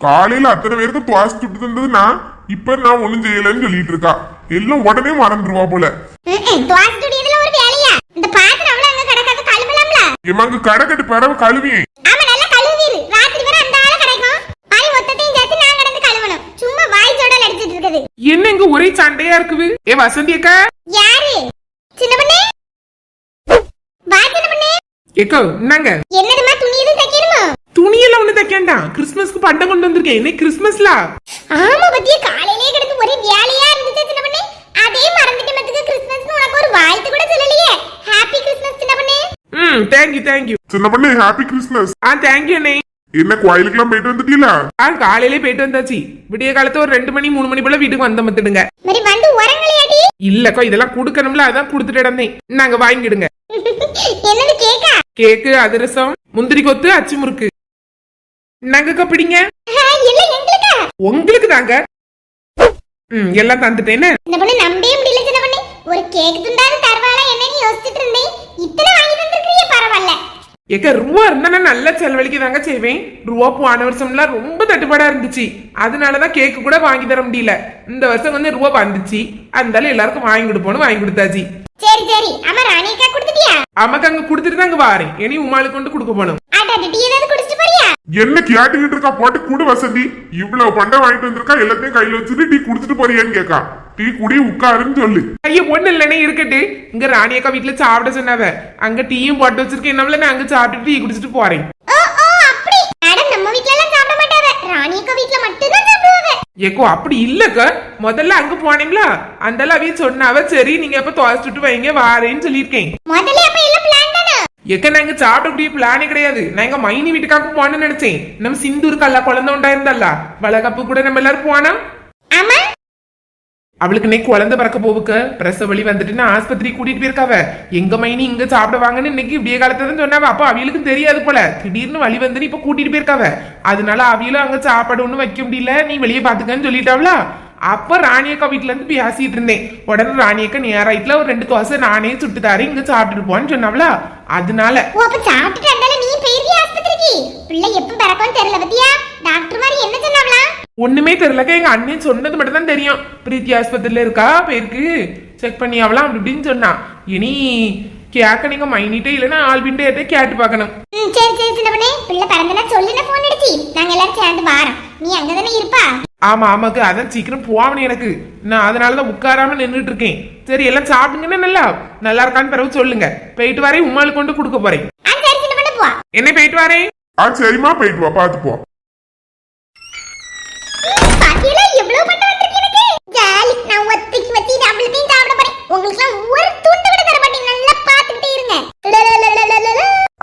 காலையில அத்தனை பேருக்கு துவாசி சுட்டு தந்ததுன்னா இப்ப நான் ஒண்ணும் செய்யலைன்னு சொல்லிட்டு இருக்கா. எல்லாம் உடனே மறந்துருவா போல. துவாசி துடியதுல ஒரு வேலையா? இந்த பாத்திரம் அவ்வளவு அங்க கிடக்காத கழுவலாம்ல? எமாங்க கடை கட்டி பறவை கழுவி ஆமா நல்லா கழுவீரு. ராத்திரி வரை அந்த ஆள கிடைக்கும். பாய் மொத்தத்தையும் சேர்த்து நான் கிடந்து கழுவணும். சும்மா வாய் ஜோடல் அடிச்சிட்டு இருக்குது. என்ன இங்க ஒரே சண்டையா இருக்குது? ஏ வசந்தி அக்கா? யாரு? சின்ன பண்ணே? வா சின்ன பண்ணே. ஏக்கோ என்னங்க தைக்கணுமா தைக்கேண்டாம் கிறிஸ்மஸ்க்கு பண்டம் கொண்டு வந்திருக்கேன் இன்னைக்கு கிறிஸ்மஸ்ல ஆமா பத்திய காலையிலே கிடந்து ஒரே வேலையா இருந்துச்சு சின்ன பண்ணே அதே மறந்துட்டு மத்துக்கு கிறிஸ்மஸ் உனக்கு ஒரு வாழ்த்து கூட சொல்லலையே ஹாப்பி கிறிஸ்மஸ் சின்ன பண்ணே ம் தேங்க்யூ தேங்க்யூ சின்ன பண்ணி ஹாப்பி கிறிஸ்மஸ் ஆ தேங்க்யூ அண்ணே என்ன கோயிலுக்கெல்லாம் போயிட்டு வந்துட்டீங்களா ஆ காலையிலே போயிட்டு வந்தாச்சு விடிய காலத்து ஒரு ரெண்டு மணி மூணு மணி போல வீட்டுக்கு வந்த மத்துடுங்க மாதிரி வந்து உரங்களையாடி இல்லக்கோ இதெல்லாம் கொடுக்கணும்ல அதான் கொடுத்துட்டு இருந்தேன் நாங்க வாங்கிடுங்க என்னது கேக்கா கேக்கு அதிரசம் முந்திரி கொத்து அச்சு முறுக்கு நாங்கக்கா பிடிங்க. உங்களுக்கு தாங்க ம் எல்லாம் தந்துட்டேன்னு இந்த பொண்ணு நம்பவே முடியல சின்ன பொண்ணு. ஒரு கேக் துண்டாவது தருவாளா என்னன்னு யோசிச்சுட்டு இருந்தேன். இத்தனை வாங்கி தந்திருக்கீங்க பரவாயில்ல. ஏக்க ரூபா இருந்தா நான் நல்லா செலவழிக்க தாங்க செய்வேன். ரூபா போன வருஷம்லாம் ரொம்ப தட்டுப்பாடா இருந்துச்சு. அதனாலதான் கேக்கு கூட வாங்கி தர முடியல. இந்த வருஷம் வந்து ரூபா வந்துச்சு. அதனால எல்லாருக்கும் வாங்கி கொடுப்போம்னு வாங்கி கொடுத்தாச்சு. சரி சரி. அம்மா ராணிக்கா கொடுத்துட்டியா? அம்மாக்கு அங்க கொடுத்துட்டு தாங்க வாரேன். இனி உமாளுக்கு கொண்டு கொடுக்க போனோம் ஆட்டா டீ ஏதாவது குடிச்சிட்டு போறியா? என்ன கேட்டுக்கிட்டு இருக்கா? போட்டு கூடு வசந்தி. இவ்வளவு பண்டம் வாங்கிட்டு வந்திருக்கா? எல்லாத்தையும் கையில வச்சுட்டு டீ குடுத்துட்டு போறியான்னு கேக்கா. டீ குடி உட்காருன்னு சொல்லு. ஐயோ பொண்ணு இல்லனே இருக்கட்டு. இங்க ராணி அக்கா வீட்டுல சாப்பிட சொன்னாவ. அங்க டீயும் போட்டு வச்சிருக்கேன். என்னவள நான் அங்க சாப்பிட்டு டீ குடிச்சிட்டு போறேன் ஓ ஓ அப்படி மேடம் நம்ம வீட்ல எல்லாம் சாப்பிட மாட்டாவ ராணிக்கா வீட்ல மட்டும் தான் சாப்பிடுவாங்க ஏக்கோ அப்படி இல்லக்க. முதல்ல அங்க போனீங்களா? அந்தால அவைய சொன்னாவ சரி நீங்க எப்ப துவைச்சிட்டு வைங்க வாரேன்னு சொல்லியிருக்கேன். எக்க நாங்க சாப்பிடக்கூடிய பிளானே கிடையாது. நாங்க மைனி வீட்டுக்காக போனோம்னு நினைச்சேன். நம்ம சிந்தூர் கல்லா குழந்தை உண்டாயிருந்தல்ல. வளகப்பு கூட நம்ம எல்லாரும் போனா அவளுக்கு இன்னைக்கு குழந்தை பிறக்க போவுக்க பிரச வழி வந்துட்டு நான் ஆஸ்பத்திரி கூட்டிட்டு போயிருக்காவ. எங்க மைனி இங்க சாப்பிடுவாங்கன்னு இன்னைக்கு விடிய காலத்துல தான் சொன்னாவ. அப்ப அவளுக்கும் தெரியாது போல. திடீர்னு வழி வந்து இப்ப கூட்டிட்டு போயிருக்காவ. அதனால அவியலும் அங்க சாப்பாடு ஒண்ணும் வைக்க முடியல. நீ வெளியே பாத்துக்கன்னு சொல்லிட்டாவளா? அப்ப ராணியக்கா வீட்டுல இருந்து பேசிட்டு இருந்தேன். உடனே ராணியக்கா நேராயிட்டுல ஒரு ரெண்டு தோசை நானே சுட்டு தாரு இங்க சாப்பிட்டுட்டு போன்னு சொன்னாவளா? அதனால சாப்பிட்டு நீ போயிருக்கிய ஆஸ்பத்திரிக்கு? பிள்ளை எப்ப பிறக்கும் தெரியல பத்தியா? டாக்டர் மாதிரி என்ன சொன்னாவளா ஒண்ணுமே தெரியலக்கா. எங்க அண்ணன் சொன்னது மட்டும் தான் தெரியும். பிரீத்தி ஆஸ்பத்திரியில இருக்கா? பேருக்கு செக் பண்ணி அவலாம் அப்படி இப்படின்னு சொன்னா. இனி கேட்க நீங்க மைனிட்டே இல்லைன்னா ஆல்பின்ட்டே கேட்டு பார்க்கணும். ம் சரி சரி சின்ன பண்ணே. பிள்ளை பிறந்தனா சொல்லுன போன் அடிச்சி. நாங்க எல்லாரும் சேர்ந்து வாரோம். நீ அங்க தானே இருப்பா? ஆமா ஆமாக்கு. அதான் சீக்கிரம் போகணும் எனக்கு. நான் அதனாலதான் உட்காராம நின்றுட்டு இருக்கேன். சரி எல்லாம் சாப்பிடுங்கன்னா நல்லா? நல்லா இருக்கான்னு பிறகு சொல்லுங்க. போயிட்டு வரேன். உமாளுக்கு கொண்டு கொடுக்க போறேன். ஆ சரி சின்ன பண்ண போ. என்ன போயிட்டு வரேன்? ஆ சரிம்மா. போயிட்டு வா. பாத்து போ. ஜாலி நான் ஒத்தைக்கு வச்சு டபுள்த்தையும் சாப்பிட போறேன். உங்களுக்கு எல்லாம் ஒரு துண்டு கூட தர நல்லா பாத்துக்கிட்டே இருங்க.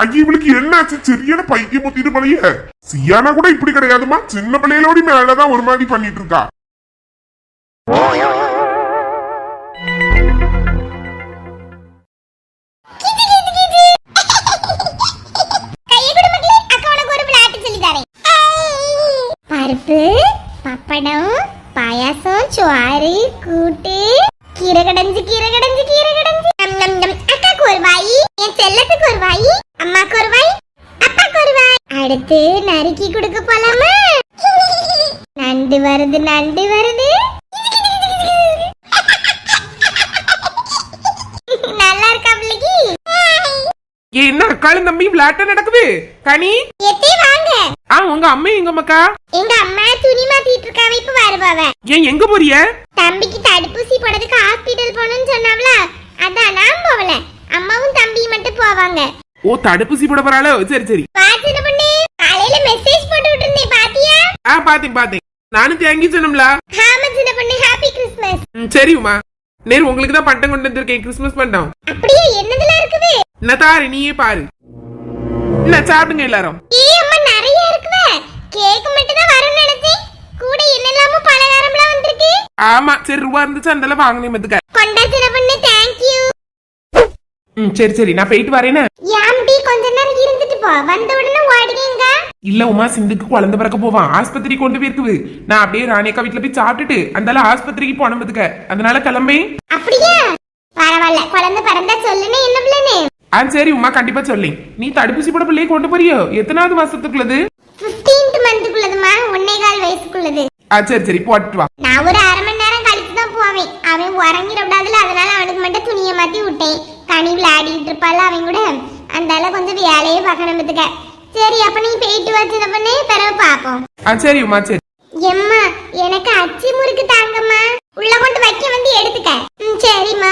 ஐயா இவளுக்கு என்னாச்சு? சரியான பைத்தியம் முத்திட்டு போலயே. சியானா கூட இப்படி கிடையாதுமா சின்ன பிள்ளைகளோட மேலதான் ஒரு மாதிரி பண்ணிட்டு இருக்கா. பருப்பு பப்படம் சோறு கூட்டு கீரை கடைஞ்சு கீரை கடைஞ்சு கீரை கடைஞ்சு நம் நம் நம் அக்காக்கு ஒரு வாய் என் செல்லத்துக்கு ஒரு வாய் அம்மாக்கு ஒரு வாய் அப்பாக்கு ஒரு வாய் அடுத்து நறுக்கி கொடுக்க போலாமா நண்டு வருது நண்டு வருது நல்லா இருக்கா பிள்ளைக்கு ஏன் என்ன அக்காலும் தம்பி விளையாட்ட நடக்குது? கனி? எத்தே வாங்க. ஆ உங்க அம்மா எங்க மக்கா? எங்க அம்மா துணி மாத்திட்டு இருக்காவ இப்ப வருவாவ ஏன் எங்க போறிய? தம்பிக்கு தடுப்பூசி போடுறதுக்கு ஹாஸ்பிடல் போகணும்னு சொன்னாவல அதான் நான் போகல. அம்மாவும் தம்பியும் மட்டும் போவாங்க. ஓ தடுப்பூசி போட போறாளோ? சரி சரி. பாத்து பண்ணி? காலையில மெசேஜ் போட்டு விட்டுருந்தேன் பாத்தியா? ஆ பாத்தேன் பாத்தேன். நானும் தேங்கி சொன்னோம்ல ஆமா சின்ன பொண்ணு ஹாப்பி கிறிஸ்மஸ் சரி உமா நேரு உங்களுக்கு தான் பண்டம் கொண்டு வந்திருக்கேன் கிறிஸ்மஸ் பண்டம். அப்படியே என்னதுல இருக்குது. என்ன தாரு நீயே பாரு. என்ன சாப்பிடுங்க எல்லாரும்? ஏ அம்மா நிறைய இருக்குவே கேக் மட்டும் தான் வரும்னு நினைச்சேன் கூட என்னெல்லாமோ பலகாரம்லாம் வந்திருக்கு. ஆமா சரி ரூபா இருந்துச்சு அந்த வாங்கினே மத்துக்க கொண்டா சின்ன பொண்ணு தேங்க்யூ ம் சரி சரி நான் போயிட்டு வரேனே யாம்டி கொஞ்ச நேரம் இருந்துட்டு வந்த உடனே ஓடுறீங்க இல்ல உமா சிந்துக்கு குழந்தை பிறக்க போவான். ஆஸ்பத்திரி கொண்டு போயிருக்குது. நான் அப்படியே ராணியக்கா வீட்டுல போய் சாப்பிட்டுட்டு அந்தால ஆஸ்பத்திரிக்கு போனதுக்க அதனால கிளம்பி அப்படியா? பரவாயில்ல. குழந்தை பிறந்தா சொல்லுன்னு என்ன பிள்ளைன்னு ஆ சரி உமா கண்டிப்பா சொல்லி. நீ தடுப்பூசி போட பிள்ளையை கொண்டு போறியோ? எத்தனாவது மாசத்துக்குள்ளது? பிப்டீன்த் மந்த்துக்குள்ளதுமா ஒன்னே கால் வயசுக்குள்ளது. ஆ சரி சரி போட்டுட்டு வா. நான் ஒரு அரை மணி நேரம் கழிச்சு தான் போவேன். அவன் உறங்கிடக்கூடாதுல அதனால அவனுக்கு மட்டும் துணியை மாத்தி விட்டேன். கனி விளையாடிட்டு இருப்பாள் அவன் கூட. அந்தால கொஞ்சம் வேலையே பார்க்கணும் பத்துக்க. சரி அப்ப நீ போயிட்டு வச்சத பண்ணே பிறகு பாப்போம் ஆ சரி உமா சரி. எம்மா எனக்கு அச்சி முறுக்கு தாங்கம்மா. உள்ள கொண்டு வைக்க வந்து எடுத்துக்க. ம் சரிம்மா.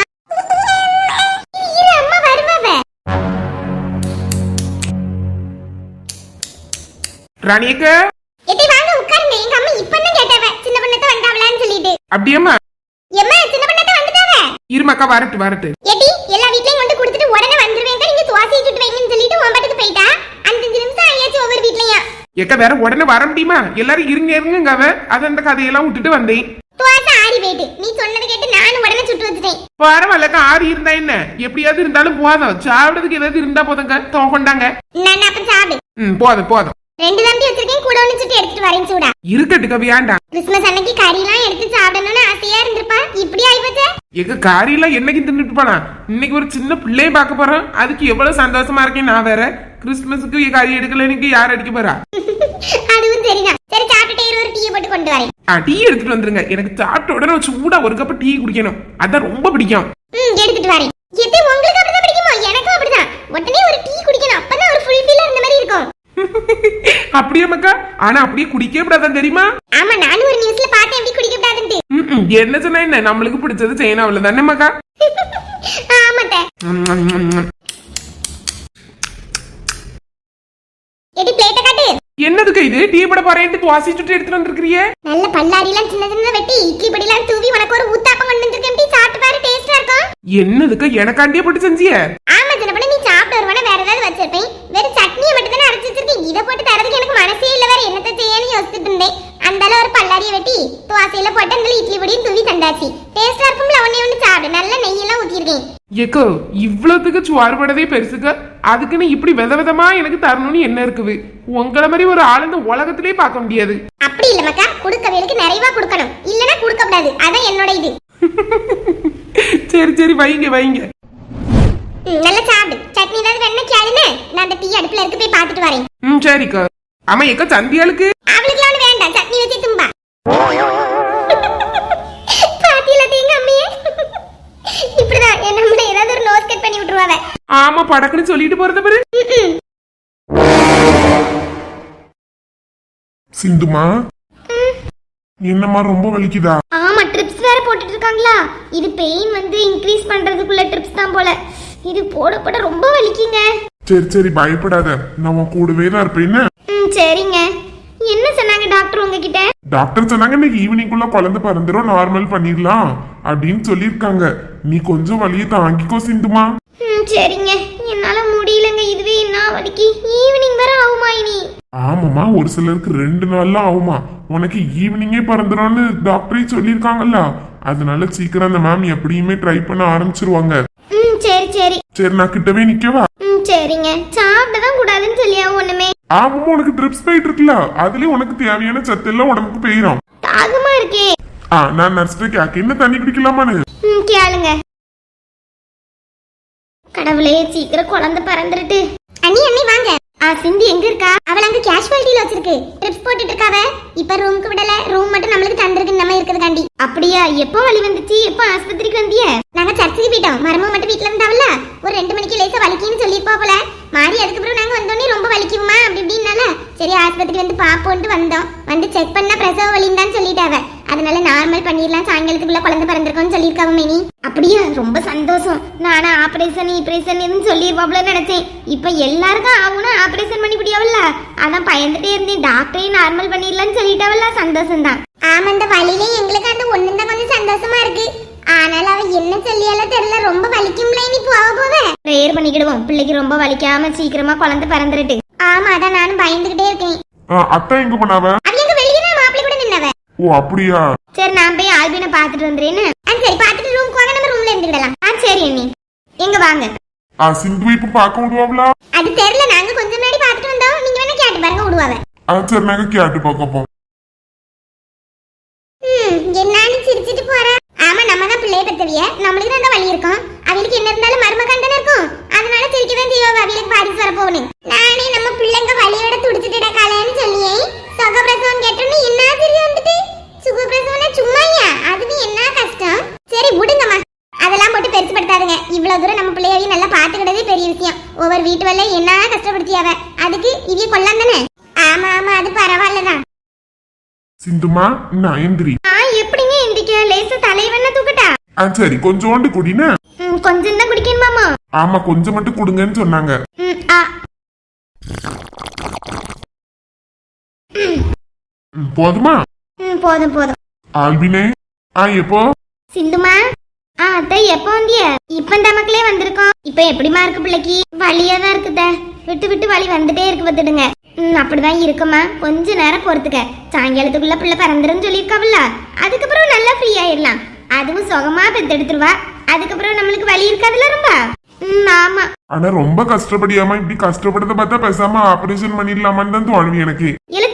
ராணியக்கா எட்டி வாங்க உட்காருங்க. எங்க அம்மா இப்பதான் கேட்டாவ. சின்ன பொண்ணத்தை வந்தாவலான்னு சொல்லிட்டு. அப்படியேம்மா எம்மா சின்ன பொண்ணத்தை வந்துட்டாவ. இருமாக்கா வரட்டு வரட்டு. எட்டி எல்லா வீட்லயும் கொண்டு கொடுத்துட்டு உடனே வந்துருவேங்க நீங்க துவாசி சுட்டு வைங்கன்னு சொல்லிட்டு உன் பாட்டுக்கு போயிட்டா. அஞ்சஞ்சு நிமிஷம் ஆயாச்சு ஒவ்வொரு வீட்லயும். ஏக்கா வேற உடனே வர முடியுமா? எல்லாரும் இருங்க இருங்க அவ. அது அந்த கதையெல்லாம் விட்டுட்டு வந்தேன். துவாசை ஆறி போயிட்டு. நீ சொன்னதை கேட்டு நானும் உடனே சுட்டு வச்சுட்டேன். பரவாயில்லக்கா ஆறு இருந்தா என்ன? எப்படியாவது இருந்தாலும் போதும் சாப்பிடுறதுக்கு ஏதாவது இருந்தா போதுங்க தோகொண்டாங்க நான் அப்ப சாப்பிடு. ம் போதும் போதும். ரெண்டு தம்பி வச்சிருக்கேன் கூட ஒண்ணு சுட்டு எடுத்துட்டு வரேன் சூடா. இருக்கட்டுக்க வேண்டாம் கிறிஸ்மஸ் அன்னைக்கு கறிலாம் எடுத்து சாப்பிடணும்னு ஆசையா இருந்திருப்பா? இப்படி ஆயிப்போச்சே? எங்க காரியெல்லாம் என்னைக்கு தின்னுட்டு போனா? இன்னைக்கு ஒரு சின்ன பிள்ளைய பார்க்க போறோம். அதுக்கு எவ்வளவு சந்தோஷமா இருக்கேன் நான் வேற. கிறிஸ்துமஸுக்கு கறி எடுக்கல எனக்கு யார் அடிக்க போறா? அதுவும் சரிதான். சரி சாப்பிட்டுட்டே ஒரு டீயை போட்டு கொண்டு வரேன். ஆ டீ எடுத்துட்டு வந்துருங்க. எனக்கு சாப்பிட்ட உடனே சூடா ஒரு கப் டீ குடிக்கணும். அதான் ரொம்ப பிடிக்கும். ம் எடுத்துட்டு வரேன். எது உங்களுக்கு அப்படிதான் பிடிக்குமோ? எனக்கும் அப்படிதான். உடனே ஒரு டீ குடிக்கணும். அப்பதான் ஒரு ஃபுல் ஃபீல் இருந்த மாதிரி இருக்கும் அப்படியே மக்கா? ஆனா அப்படியே குடிக்கவே கூடாதான் தெரியுமா? ஆமா நானும் ஒரு நியூஸ்ல பார்த்தேன் எப்படி குடிக்க ம், என்ன சொன்னா என்ன? நம்மளுக்கு பிடிச்சது செய்யணும் அவ்வளவுதானே மக்கா? ஆமாட்ட. எடி பிளேட்ட காட்டு. என்னதுக்கு இது? டீ போட போறேன்ட்டு வாசி சுட்டு எடுத்துட்டு வந்திருக்கிறியே? நல்ல சின்ன சின்ன வெட்டி இட்லி பொடிலாம் தூவி உனக்கு ஒரு ஊத்தாப்பம் கொண்டு வந்திருக்கேன் எப்படி சாப்பிட்டு பாரு டேஸ்டா இருக்கும். என்னதுக்கு? எனக்காண்டியே போட்டு செஞ்சிய ஆமா சின்ன பொண்ணு நீ சாப்பிட்டு வருவானே வேற ஏதாவது வச்சிருப்பேன் வெறும் சட்னியை மட்டும் தானே அரைச்சு வச்சிருக்கேன் இதை போட்டு தரதுக்கு எனக்கு மனசே இல்ல வேற என்னத்த செய்யன்னு யோசிச்சுட்டு இருந்தேன் அந்தால ஒரு பல்லாரியை வெட்டி துவாசையில போட்டு அந்த இட்லி பொடியும் தூவி தந்தாச்சு. டேஸ்டா இருக்கும்ல ஒன்னே ஒன்று சாப்பிடு. நல்ல நெய்யெல்லாம் ஊத்திருக்கேன் ஏக்கோ இவ்வளவுக்கு சுவாறுபடதே பெருசுக்க? அதுக்குன்னு இப்படி வித விதமா எனக்கு தரணும்னு என்ன இருக்குது? உங்களை மாதிரி ஒரு ஆள் இந்த உலகத்திலே பார்க்க முடியாது. அப்படி இல்ல மக்கா கொடுக்கவேலுக்கு நிறைவா கொடுக்கணும். இல்லனா கொடுக்க கூடாது அதான் என்னோட இது. சரி சரி வைங்க வைங்க. நல்லா சாப்பிடு. சட்னி ஏதாவது வேணா கேளுன்னு நான் அந்த டீ அடுப்புல இருக்கு போய் பார்த்துட்டு வரேன். ம் சரிக்கா. ஆமா ஏக்கா சந்தியாளுக்கு? அவளுக்குலாம் ஆமா படக்குன்னு சொல்லிட்டு போறத பாரு. சிந்துமா? என்னம்மா ரொம்ப வலிக்குதா? ஆமா ட்ரிப்ஸ் வேற போட்டுட்டு இருக்காங்களா இது பெயின் வந்து இன்க்ரீஸ் பண்றதுக்குள்ள ட்ரிப்ஸ் தான் போல. இது போட போட ரொம்ப வலிக்குங்க. சரி சரி பயப்படாத. நான் உன் கூடவே தான் இருப்பேன்னு ம் சரிங்க. என்ன சொன்னாங்க டாக்டர் உங்ககிட்ட? டாக்டர் சொன்னாங்க இன்னைக்கு ஈவினிங்குள்ள குழந்தை பிறந்துரும் நார்மல் பண்ணிடலாம் அப்படின்னு சொல்லியிருக்காங்க நீ கொஞ்சம் வலியை தாங்கிக்கோ சிந்துமா. சரிங்க. என்னால முடியலங்க. இதுவே என்ன வலிக்கு? ஈவினிங் வர ஆகுமா இனி? ஆமாம்மா ஒரு சிலருக்கு ரெண்டு நாள்லாம் ஆகுமா. உனக்கு ஈவினிங்கே பிறந்துரும்னு டாக்டரே சொல்லியிருக்காங்கல்ல அதனால சீக்கிரம் அந்த மேம் எப்படியுமே ட்ரை பண்ண ஆரம்பிச்சிருவாங்க. ம் சரி சரி. சரி நான் கிட்டவே நிக்கவா? ம் சரிங்க. சாப்பிட தான் கூடாதுன்னு சொல்லியா ஒண்ணுமே? ஆமாம்மா உனக்கு ட்ரிப்ஸ் போயிட்டு இருக்குல்ல. அதுலயும் உனக்கு தேவையான சத்து எல்லாம் உடம்புக்கு போயிடும் தாகமா இருக்கே. ஆ நான் நர்ஸ்ட கேக்க என்ன தண்ணி குடிக்கலாமான்னு? ம் கேளுங்க. கடவுளே சீக்கிரம் குழந்தை பிறந்துருட்டு. அண்ணி அண்ணி வாங்க. ஆ சிந்தி எங்க இருக்கா? அவள் அங்க கேஷுவாலிட்டியில வச்சிருக்கு. ட்ரிப்ஸ் போட்டுட்டு இருக்காவ. இப்ப ரூமுக்கு விடல. ரூம் மட்டும் நம்மளுக்கு தந்திருக்கு நம்ம இருக்கிறதுக்காண்டி அப்படியா? எப்போ வலி வந்துச்சு? எப்போ ஆஸ்பத்திரிக்கு வந்திய? நாங்க சர்ச்சுக்கு போயிட்டோம். மரமும் மட்டும் வீட்ல இருந்தாவல்ல? ஒரு ரெண்டு மணிக்கு லேசா வலிக்குன்னு சொல்லிருப்பா போல. மாறி அதுக்கப்புறம் நாங்க வந்தோடனே ரொம்ப வலிக்குமா? அப்படி இப்படின்னால சரி ஆஸ்பத்திரி வந்து பாப்போன்ட்டு வந்தோம். வந்து செக் பண்ணா பிரசவ வலின்னு தான் சொல்லிட்டாவ. அதனால நார்மல் பண்ணிடலாம். சாயங்காலத்துக்குள்ள குழந்தை பிறந்திருக்கோம்னு சொல்லியிருக்காவ மேனி. அப்படியா ரொம்ப சந்தோஷம். நானா ஆபரேஷன் ஆபரேஷன் சொல்லிருப்பாப்ல நினைச்சேன். இப்ப எல்லாருக்கும் ஆகும்னா ஆபரேஷன் பண்ணி முடியாவல்ல அதான் பயந்துட்டே இருந்தேன். டாக்டரே நார்மல் பண்ணிடலாம்னு சொல்லிட்டாவல்ல? சந்தோஷம் தான் ஆமா அந்த வழியில எங்களுக்கு அந்த ஒண்ணு தான் கொஞ்சம் சந்தோஷமா இருக்கு. ஆனால் அவ என்ன சொல்லியால தெரியல. ரொம்ப வலிக்கும்ல இனி போக போக? ப்ரேயர் பண்ணிக்கிடுவோம். பிள்ளைக்கு ரொம்ப வலிக்காம சீக்கிரமா குழந்தை பிறந்துருட்டு. ஆமா அதான் நானும் பயந்துகிட்டே இருக்கேன். அத்தை எங்க பண்ணாவ அவ எங்க வெளியே தான் மாப்பிள்ளை கூட நின்னவ ஓ அப்படியா? சரி நான் போய் ஆல்பினை பார்த்துட்டு வந்துறேன்னு ஆ சரி பார்த்துட்டு ரூம் வாங்க நம்ம ரூம்ல இருந்துக்கிடலாம். ஆ சரி அண்ணி. எங்க வாங்க. ஆ சிந்து இப்ப பார்க்க விடுவாங்களா அது தெரியல நாங்க கொஞ்ச முன்னாடி பாருங்க விடுவாவ. ஆ சரி நாங்க கேட்டு பார்க்கப்போம் ம், என்னன்னு சிரிச்சிட்டு போறா. ஆமா நம்ம தான் பிள்ளைய பெத்தவிய. நம்மளுக்கு தான் அந்த வழி இருக்கும். அவளுக்கு என்ன இருந்தாலும் மரும கண்டன இருக்கும். அதனால சிரிக்க தான் செய்வோம் அவளுக்கு பாரிசு வர போகணும் நானே நம்ம பிள்ளைங்க வழியோட துடிச்சிட்டு காலைன்னு சொல்லியே சுகப்பிரசவம் கேட்டோன்னு என்ன தெரிய வந்துட்டு சுகப்பிரசவம்னா சும்மாயா அதுவும் என்ன கஷ்டம் சரி விடுங்கம்மா அதெல்லாம் போட்டு பெருசுப்படுத்தாதுங்க இவ்வளவு தூரம் நம்ம பிள்ளையையும் நல்லா பாத்துக்கிட்டதே பெரிய விஷயம் ஒவ்வொரு வீட்டு வேலை என்ன கஷ்டப்படுத்தியாவ அதுக்கு இவிய கொல்லாம் தானே ஆமா ஆமா அது பரவாயில்லதான் சிந்துமா நான் எந்திரி. நான் எப்படிங்க எந்திரிக்க? லேசா தலைவண்ண தூக்கட்டா? ஆ சரி கொஞ்சோண்டு குடின ம், கொஞ்சம் தான் குடிக்கணுமாமா ஆமா கொஞ்சம் மட்டும் கொடுங்கன்னு சொன்னாங்க. ம், ஆ. ம், போதுமா? ம், போதும் போதும். ஆல்பினே ஆ எப்போ? சிந்துமா? ஆ அத்தை எப்போ வந்திய? இப்ப இந்த மக்களே வந்திருக்கோம். இப்ப எப்படிமா இருக்கு பிள்ளைக்கு? வலியா தான் இருக்குத. விட்டு விட்டு வலி வந்துட்டே இருக்கு பார்த்துடுங்க. ம் அப்படிதான் இருக்குமா. கொஞ்ச நேரம் பொறுத்துக்க. சாயங்காலத்துக்குள்ள பிள்ளை பிறந்துரும் சொல்லியிருக்காவில்ல. அதுக்கப்புறம் நல்லா ஃப்ரீ ஆயிடலாம். அதுவும் சுகமா பெத்தெடுத்துருவா அதுக்கப்புறம் நம்மளுக்கு வலி இருக்காதுல்ல ரொம்ப? ம் ஆமா. ஆனா ரொம்ப கஷ்டப்படியாம இப்படி கஷ்டப்படுறத பார்த்தா பேசாம ஆபரேஷன் பண்ணிடலாமான்னு தான் தோணுது எனக்கு. இல்ல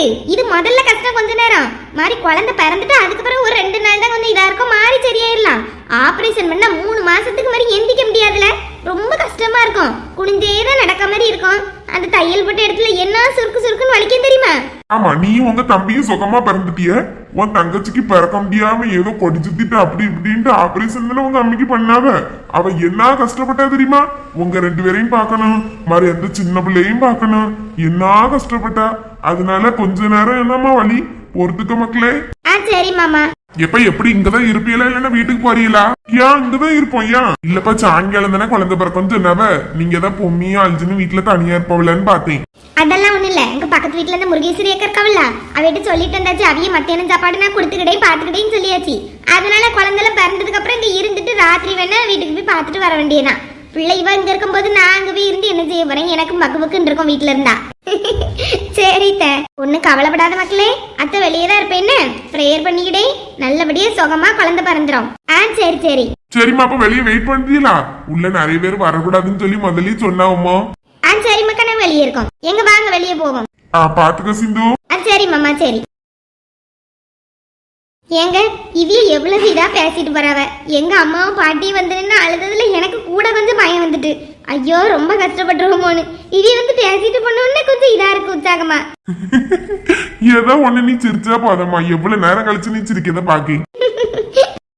இரு இது முதல்ல கஷ்டம் கொஞ்ச நேரம். மாதிரி குழந்தை பிறந்துட்டு அதுக்கப்புறம் ஒரு ரெண்டு நாள் தான் கொஞ்சம் இதா இருக்கும். மாறி சரியாயிடலாம் ஆபரேஷன் பண்ணா மூணு மாசத்துக்கு மாதிரி எந்திக்க முடியாதுல. ரொம்ப கஷ்டமா இருக்கும். குனிஞ்சே தான் நடக்க மாதிரி இருக்கும். அந்த தையல் போட்ட இடத்துல என்ன சுருக்கு சுருக்குன்னு வலிக்க தெரியுமா? ஆமா நீயும் உங்க தம்பியும் சுகமா பிறந்துட்டிய. உன் தங்கச்சிக்கு பிறக்க முடியாம ஏதோ கொடி அப்படி இப்படின்ட்டு ஆபரேஷன் தானே உங்க அம்மைக்கு பண்ணாவ? அவ என்ன கஷ்டப்பட்டா தெரியுமா? உங்க ரெண்டு பேரையும் பார்க்கணும். மாதிரி எந்த சின்ன பிள்ளையும் பார்க்கணும். என்ன கஷ்டப்பட்டா? அதனால கொஞ்ச நேரம் என்னம்மா வலி? பொறுத்துக்க மக்களே. ஆ சரி மாமா. எப்ப எப்படி இங்கதான் இருப்பீங்களா இல்லன்னா வீட்டுக்கு போறீங்களா? ஏன் இங்கதான் இருப்போம் ஏன்? இல்லப்பா சாயங்காலம் தானே குழந்தை பிறக்கும் சொன்னவ. நீங்க தான் பொம்மியும் அழிஞ்சுன்னு வீட்டுல தனியா இருப்பவளன்னு பார்த்தேன். அதெல்லாம் ஒண்ணும் இல்ல. எங்க பக்கத்து வீட்ல இருந்து முருகேஸ்வரி அக்கா இருக்காவல்ல அவகிட்ட சொல்லிட்டு வந்தாச்சு அவிய மத்தியானம் சாப்பாடு நான் கொடுத்துக்கிட்டே பாத்துக்கிட்டேன்னு சொல்லியாச்சு. அதனால குழந்தைல பிறந்ததுக்கு அப்புறம் இங்க இருந்துட்டு ராத்திரி வேணா வீட்டுக்கு போய் பார்த்துட்டு வர வேண்டியதான் பிள்ளை இவ இங்க இருக்கும்போது நான் அங்க போய் இருந்து என்ன செய்ய போறேன்? எனக்கு மக்கு மக்குன்னு இருக்கும் வீட்டுல இருந்தா. சரி த ஒன்னும் கவலைப்படாத மக்களே அத்தை வெளியே தான் இருப்பேன்னு ப்ரேயர் பண்ணிக்கிட்டே நல்லபடியா சுகமா குழந்தை பிறந்துரும். ஆ சரி சரி. சரிம்மா அப்ப வெளியே வெயிட் பண்றீங்களா? உள்ள நிறைய பேர் வரக்கூடாதுன்னு சொல்லி முதல்லயே சொன்னாவுமோ ஆ சரி மக்கா நான் வெளியே இருக்கோம். எங்க வாங்க வெளியே போவோம். ஆ பாத்துக்க சிந்து. ஆ சரி மாமா சரி. ஏங்க இவிய எவ்வளவு இதா பேசிட்டு போறாவ? எங்க அம்மாவும் பாட்டியும் வந்து நின்னு அழுததுல எனக்கு கூட கொஞ்சம் பயம் வந்துட்டு. ஐயோ ரொம்ப கஷ்டப்பட்டுருவோமோன்னு இவிய வந்து பேசிட்டு போனோடனே கொஞ்சம் இதா இருக்கு உற்சாகமா. ஏதோ ஒண்ணு நீ சிரிச்சா போதம்மா. எவ்வளவு நேரம் கழிச்சு நீ சிரிக்கத பாக்கி.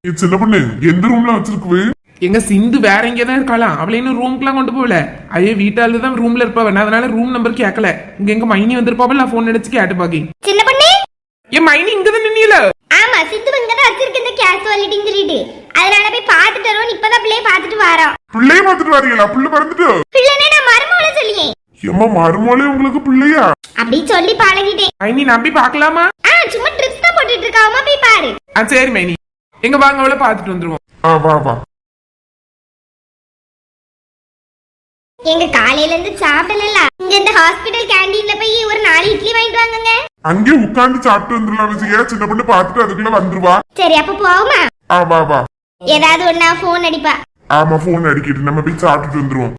ஏ, சின்ன பொண்ணு எந்த ரூம்ல வச்சிருக்குவு எங்க சிந்து வேற எங்கே தான் இருக்கலாம் அவளை இன்னும் ரூம்க்குலாம் கொண்டு போகல. ஐயோ வீட்டால தான் ரூம்ல இருப்பவன் நான் அதனால ரூம் நம்பர் கேட்கல இங்க எங்க மைனி வந்திருப்பாவ? நான் போன் அடிச்சு கேட்டு பாக்கி. சின்ன பொண்ணு? என் மைனி இங்க தான் நின்னீல ஆமா சித்து இங்க தான் வச்சிருக்கு இந்த கேஷுவாலிட்டின்னு சொல்லிட்டு. அதனால போய் பார்த்துட்டு வரோம் இப்பதான் பிள்ளைய பார்த்துட்டு வரோம் பிள்ளைய பாத்துட்டு வரீங்களா? பிள்ளை பிறந்துட்டு? பிள்ளைனே நான் மருமகளை சொல்லியே. ஏம்மா மருமோளே உங்களுக்கு பிள்ளையா? அப்படி சொல்லி பழகிட்டேன். மைனி நம்பி பார்க்கலாமா? ஆ சும்மா ட்ரிப்ஸ் தான் போட்டுட்டு இருக்காமா போய் பாரு. ஆ சரி மைனி எங்க வாங்க அவளை பார்த்துட்டு வந்துருவோம். ஆ வா வா. எங்க காலையில இருந்து சாப்பிடல இங்க இந்த ஹாஸ்பிடல் கேண்டீன்ல போய் ஒரு நாலு இட்லி வாங்கிட்டு வாங்குங்க. அங்கே உட்கார்ந்து சாப்பிட்டு வந்துடலாம் வச்சுக்க சின்ன பொண்ணு பாத்துட்டு அதுக்குள்ள வந்துருவா. சரி அப்ப போவோமா? ஆ வா வா. ஏதாவது ஒண்ணா போன் அடிப்பா. ஆமா போன் அடிக்கிட்டு நம்ம போய் சாப்பிட்டுட்டு வந்துருவோம்.